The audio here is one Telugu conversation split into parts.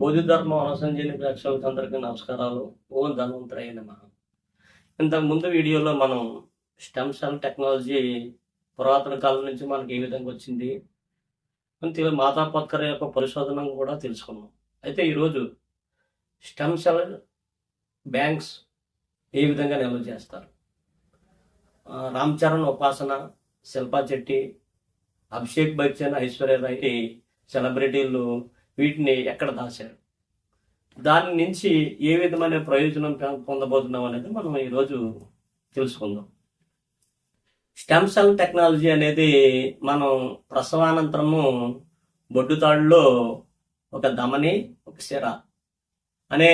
బోధిధర్మ అనసంజని ప్రేక్షకులకు అందరికీ నమస్కారాలు. ఓం ధన్వంతరై నమ. ఇంతకు ముందు వీడియోలో మనం స్టెమ్ సెల్ టెక్నాలజీ పురాతన కాలం నుంచి మనకి ఏ విధంగా వచ్చింది? అంతే మాతా పత్కర్ యొక్క పరిశోధన కూడా తెలుసుకున్నాం. అయితే ఈరోజు స్టెమ్ సెల్ బ్యాంక్స్ ఏ విధంగా నిల్వ చేస్తారు? రామ్ చరణ్ ఉపాసన శిల్పా చెట్టి అభిషేక్ బచ్చన్ ఐశ్వర్య రాయ్ సెలబ్రిటీలు వీటిని ఎక్కడ దాచారు? దాని నుంచి ఏ విధమైన ప్రయోజనం పొందబోతున్నాం అనేది మనం ఈరోజు తెలుసుకుందాం. స్టెమ్ సెల్ టెక్నాలజీ అనేది మనం ప్రసవానంతరము బొడ్డుతాడులో ఒక ధమని ఒక సిర అనే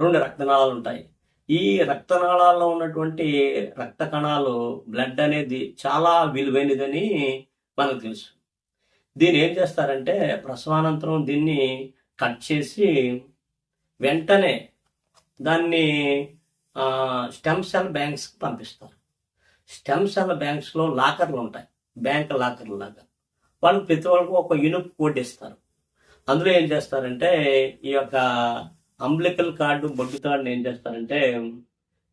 రెండు రక్తనాళాలు ఉంటాయి. ఈ రక్తనాళాల్లో ఉన్నటువంటి రక్త కణాలు బ్లడ్ అనేది చాలా విలువైనదని మనకు తెలుసు. దీన్ని ఏం చేస్తారంటే ప్రసవానంతరం దీన్ని కట్ చేసి వెంటనే దాన్ని స్టెమ్ సెల్ బ్యాంక్స్కి పంపిస్తారు స్టెమ్ సెల్ బ్యాంక్స్లో లాకర్లు ఉంటాయి. బ్యాంక్ లాకర్లు లాగా. వాళ్ళు ప్రతి వాళ్ళకు ఒక యూనిట్ కోడ్ ఇస్తారు. అందులో ఏం చేస్తారంటే ఈ యొక్క అంబ్లికల్ కార్డు బొడ్డు కార్డుని ఏం చేస్తారంటే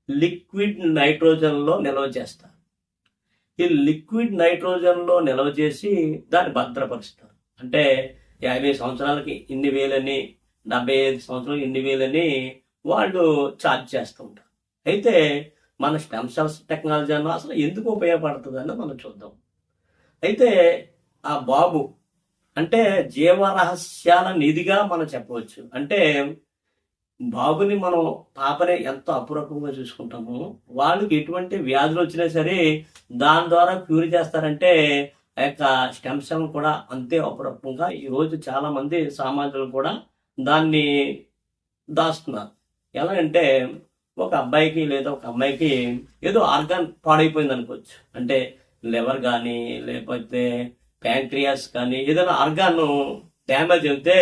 లిక్విడ్ నైట్రోజన్లో నిల్వ చేస్తారు. ఈ లిక్విడ్ నైట్రోజన్లో నిల్వ చేసి దాన్ని భద్రపరుస్తారు. అంటే యాభై సంవత్సరాలకి ఇన్ని వేలని డెబ్బై ఐదు సంవత్సరాలు ఇన్ని వేలని వాళ్ళు ఛార్జ్ చేస్తూ ఉంటారు. అయితే మన స్టెమ్ సెల్స్ టెక్నాలజీ అన్న అసలు ఎందుకు ఉపయోగపడుతుందని మనం చూద్దాం. అయితే ఆ బాబు అంటే జీవరహస్యాల నిధిగా మనం చెప్పవచ్చు. అంటే బాబుని మనం పాపనే ఎంతో అపురూపంగా చూసుకుంటాము వాళ్ళకి ఎటువంటి వ్యాధులు వచ్చినా సరే దాని ద్వారా క్యూర్ చేస్తారంటే ఆ యొక్క స్టెమ్ సెల్ కూడా అంతే అపురూపంగా ఈరోజు చాలామంది చాలా సామాన్యులు కూడా దాన్ని దాస్తున్నారు. ఎలా అంటే ఒక అబ్బాయికి లేదా ఒక అమ్మాయికి ఏదో ఆర్గాన్ పాడైపోయింది అనుకోవచ్చు. అంటే లివర్ కానీ లేకపోతే ప్యాంక్రియాస్ కానీ ఏదైనా ఆర్గాన్ డ్యామేజ్ అయితే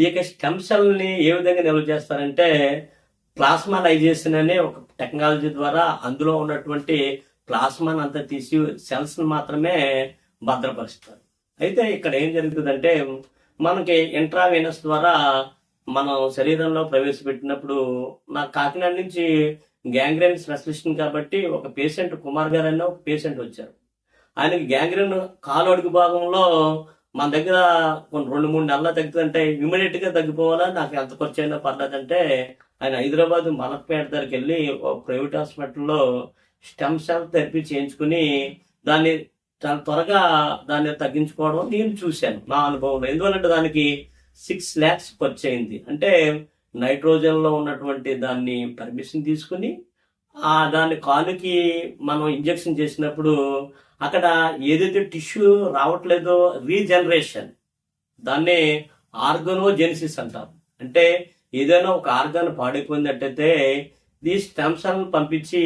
ఈ యొక్క స్టెమ్ సెల్ని ఏ విధంగా నిల్వ చేస్తారంటే ప్లాస్మాలైజేషన్ అనే ఒక టెక్నాలజీ ద్వారా అందులో ఉన్నటువంటి ప్లాస్మాని అంతా తీసి సెల్స్ మాత్రమే భద్రపరుస్తారు. అయితే ఇక్కడ ఏం జరుగుతుందంటే మనకి ఇంట్రావీనస్ ద్వారా మనం శరీరంలో ప్రవేశపెట్టినప్పుడు నా కాకినాడ నుంచి గ్యాంగ్రైన్ స్పెషలిస్ట్ కాబట్టి ఒక పేషెంట్ కుమార్ గారు అనే ఒక పేషెంట్ వచ్చారు. ఆయనకి గ్యాంగ్రైన్ కాలు అడుగు భాగంలో మన దగ్గర కొన్ని రెండు మూడు నెలలు తగ్గుతుంటే ఇమీడియట్గా తగ్గిపోవాలా? నాకు ఎంత ఖర్చు అయినా పర్లేదంటే ఆయన హైదరాబాద్ మలక్పేట దగ్గరికి వెళ్ళి ఒక ప్రైవేట్ హాస్పిటల్లో స్టెమ్ సెల్ థెరపీ చేయించుకుని దాన్ని చాలా త్వరగా దాన్ని తగ్గించుకోవడం నేను చూశాను నా అనుభవంలో. ఎందువల్లంటే దానికి సిక్స్ ల్యాక్స్ ఖర్చు అయింది అంటే నైట్రోజన్లో ఉన్నటువంటి దాన్ని పర్మిషన్ తీసుకుని ఆ దాని కాలుకి మనం ఇంజెక్షన్ చేసినప్పుడు అక్కడ ఏదైతే టిష్యూ రావట్లేదో రీజనరేషన్ దాన్ని ఆర్గనోజెనిసిస్ అంటారు అంటే ఏదైనా ఒక ఆర్గాన్ పాడైపోయిందట్టయితే ఈ స్టెమ్ సెల్ పంపించి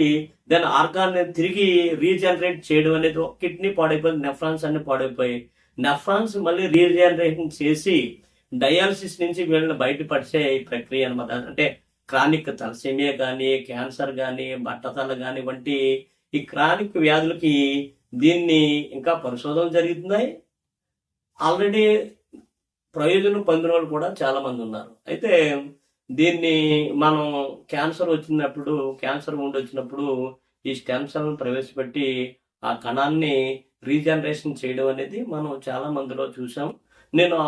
దాని ఆర్గాన్ తిరిగి రీజనరేట్ చేయడం అనేది ఒక కిడ్నీ పాడైపోయింది నెఫ్రాన్స్ అన్ని పాడైపోయి నెఫ్రాన్స్ మళ్ళీ రీజనరేషన్ చేసి డయాలసిస్ నుంచి వీళ్ళని బయటపడిచే ఈ ప్రక్రియ అనమాట అంటే క్రానిక్ తలసేమియా కానీ క్యాన్సర్ కానీ బట్టతల కానీ వంటి ఈ క్రానిక్ వ్యాధులకి దీన్ని ఇంకా పరిశోధన జరుగుతున్నాయి. ఆల్రెడీ ప్రయోజనం పొందిన వాళ్ళు కూడా చాలా మంది ఉన్నారు. అయితే దీన్ని మనం క్యాన్సర్ వచ్చినప్పుడు క్యాన్సర్ ఉండి వచ్చినప్పుడు ఈ స్టెమ్ ప్రవేశపెట్టి ఆ కణాన్ని రీజనరేషన్ చేయడం అనేది మనం చాలా మందిలో చూసాం. నేను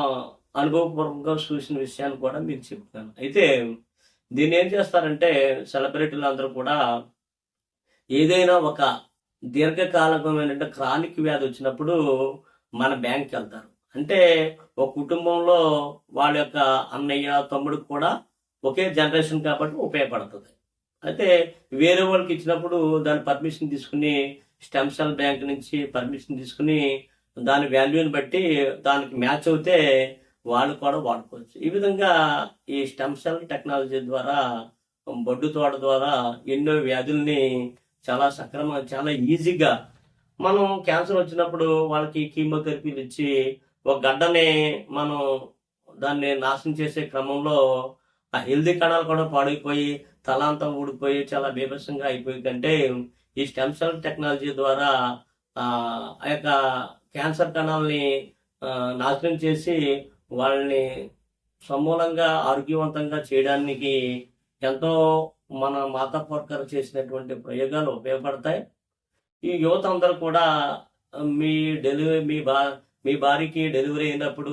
అనుభవపూర్వకంగా చూసిన విషయాన్ని కూడా మీకు చెప్తాను. అయితే దీన్ని ఏం చేస్తారంటే సెలబ్రిటీలు అందరూ కూడా ఏదైనా ఒక దీర్ఘకాలికమైన క్రానిక్ వ్యాధి వచ్చినప్పుడు మన బ్యాంక్కి వెళ్తారు. అంటే ఒక కుటుంబంలో వాళ్ళ యొక్క అన్నయ్య తమ్ముడికి కూడా ఒకే జనరేషన్ కాబట్టి ఉపయోగపడుతుంది. అయితే వేరే వాళ్ళకి ఇచ్చినప్పుడు దాని పర్మిషన్ తీసుకుని స్టెమ్ సెల్ బ్యాంక్ నుంచి పర్మిషన్ తీసుకుని దాని వాల్యూని బట్టి దానికి మ్యాచ్ అవుతే వాళ్ళు కూడా వాడుకోవచ్చు. ఈ విధంగా ఈ స్టెమ్ సెల్ టెక్నాలజీ ద్వారా బొడ్డు తోట ద్వారా ఎన్నో వ్యాధుల్ని చాలా సక్రమంగా చాలా ఈజీగా మనం క్యాన్సర్ వచ్చినప్పుడు వాళ్ళకి కీమోథెరపీలు ఇచ్చి ఒక గడ్డని మనం దాన్ని నాశనం చేసే క్రమంలో ఆ హెల్దీ కణాలు కూడా పాడైపోయి తల అంతా ఊడిపోయి చాలా బీభత్సంగా అయిపోయి కంటే ఈ స్టెమ్ సెల్ టెక్నాలజీ ద్వారా ఆ యొక్క క్యాన్సర్ కణాలని నాశనం చేసి వాళ్ళని సమూలంగా ఆరోగ్యవంతంగా చేయడానికి ఎంతో మన మాతా ఫోర్కర్ చేసినటువంటి ప్రయోగాలు ఉపయోగపడతాయి. ఈ యువత అందరూ కూడా మీ డెలివరీ మీ బా మీ భార్యకి డెలివరీ అయినప్పుడు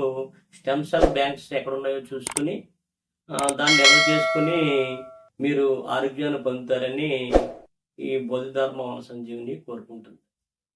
స్టెమ్ సెల్ బ్యాంక్స్ ఎక్కడ ఉన్నాయో చూసుకుని దాన్ని నిల్వ చేసుకుని మీరు ఆరోగ్యాన్ని పొందుతారని ఈ బోధిధర్మ సంజీవిని కోరుకుంటుంది